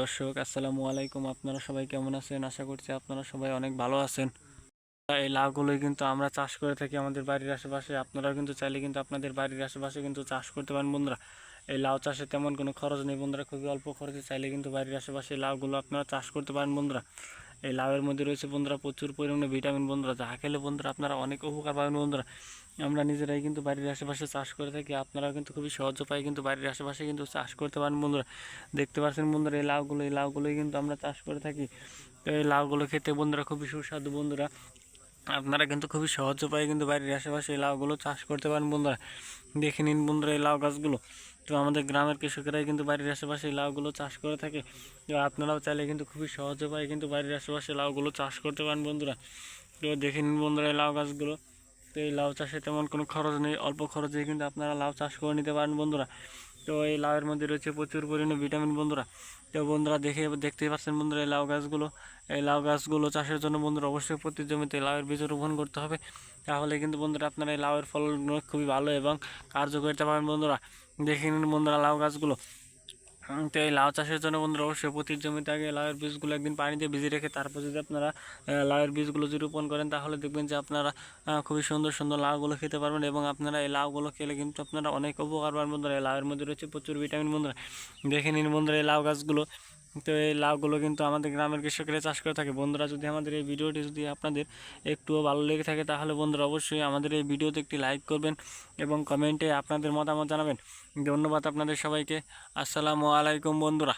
দর্শক, আসসালামু আলাইকুম। আপনারা সবাই কেমন আছেন? আশা করছি আপনারা সবাই অনেক ভালো আছেন। এই লাউগুলোই কিন্তু আমরা চাষ করে থাকি আমাদের বাড়ির আশেপাশে। আপনারাও কিন্তু চাইলে কিন্তু আপনাদের বাড়ির আশেপাশে কিন্তু চাষ করতে পারেন বন্ধুরা। এই লাউ চাষে তেমন কোনো খরচ নেই বন্ধুরা, খুবই অল্প খরচে চাইলে কিন্তু বাড়ির আশেপাশে লাউগুলো আপনারা চাষ করতে পারেন বন্ধুরা। এই লাউয়ের মধ্যে রয়েছে বন্ধুরা প্রচুর পরিমাণে ভিটামিন বন্ধুরা, যা খেলে বন্ধুরা আপনারা অনেক উপকার পাবেন বন্ধুরা। আমরা নিজেরাই কিন্তু বাড়ির আশেপাশে চাষ করে থাকি, আপনারাও কিন্তু খুবই সহজ উপায়ে কিন্তু বাড়ির আশেপাশে কিন্তু চাষ করতে পারেন বন্ধুরা। দেখতে পাচ্ছেন বন্ধুরা এই লাউগুলো, এই লাউগুলোই কিন্তু আমরা চাষ করে থাকি। তো এই লাউগুলো খেতে বন্ধুরা খুবই সুস্বাদু বন্ধুরা। আপনারা কিন্তু খুবই সহজ উপায়ে কিন্তু বাড়ির আশেপাশে এই লাউগুলো চাষ করতে পারেন বন্ধুরা। দেখে নিন বন্ধুরা এই লাউ গাছগুলো। তো আমাদের গ্রামের কৃষকেরাই কিন্তু বাড়ির আশেপাশে লাউগুলো চাষ করে থাকে। তো আপনারাও চাইলে কিন্তু খুবই সহজ উপায়ে কিন্তু বাড়ির আশেপাশে লাউগুলো চাষ করতে পারেন বন্ধুরা। তো দেখে নিন বন্ধুরা এই লাউ গাছগুলো। তো এই লাউ চাষে তেমন কোনো খরচ নেই, অল্প খরচে কিন্তু আপনারা লাউ চাষ করে নিতে পারেন বন্ধুরা। তো এই লাউয়ের মধ্যে রয়েছে প্রচুর পরিমাণে ভিটামিন বন্ধুরা। তো বন্ধুরা দেখে, দেখতেই পাচ্ছেন বন্ধুরা এই লাউ গাছগুলো। এই লাউ গাছগুলো চাষের জন্য বন্ধুরা অবশ্যই প্রতি জমিতে লাউয়ের বীজ রোপণ করতে হবে। তাহলে কিন্তু বন্ধুরা আপনারা এই লাউয়ের ফলন খুবই ভালো এবং কার্যকারিতা পাবেন বন্ধুরা। দেখে নিন বন্ধুরা লাউ গাছগুলো। তো এই লাউ চাষের জন্য বন্ধুরা অবশ্যই প্রতি জমিতে আগে লাউয়ের বীজগুলো একদিন পানি দিয়ে ভিজিয়ে রেখে তারপর যদি আপনারা লাউয়ের বীজগুলো যদি রোপণ করেন, তাহলে দেখবেন যে আপনারা খুবই সুন্দর সুন্দর লাউগুলো খেতে পারবেন এবং আপনারা এই লাউগুলো খেলে কিন্তু আপনারা অনেক উপকার পাবেন বন্ধুরা। এই লাউয়ের মধ্যে রয়েছে প্রচুর ভিটামিন বন্ধুরা। দেখে নিন বন্ধুরা এই লাউ গাছগুলো। তো এই লাউগুলো কিন্তু আমাদের গ্রামের কৃষকেরা চাষ করে থাকে। বন্ধুরা, যদি আমাদের এই ভিডিওটি যদি আপনাদের একটুও ভালো লেগে থাকে, তাহলে বন্ধুরা অবশ্যই আমাদের এই ভিডিওতে একটি লাইক করবেন এবং কমেন্টে আপনাদের মতামত জানাবেন। ধন্যবাদ আপনাদের সবাইকে। আসসালামু আলাইকুম, বন্ধুরা।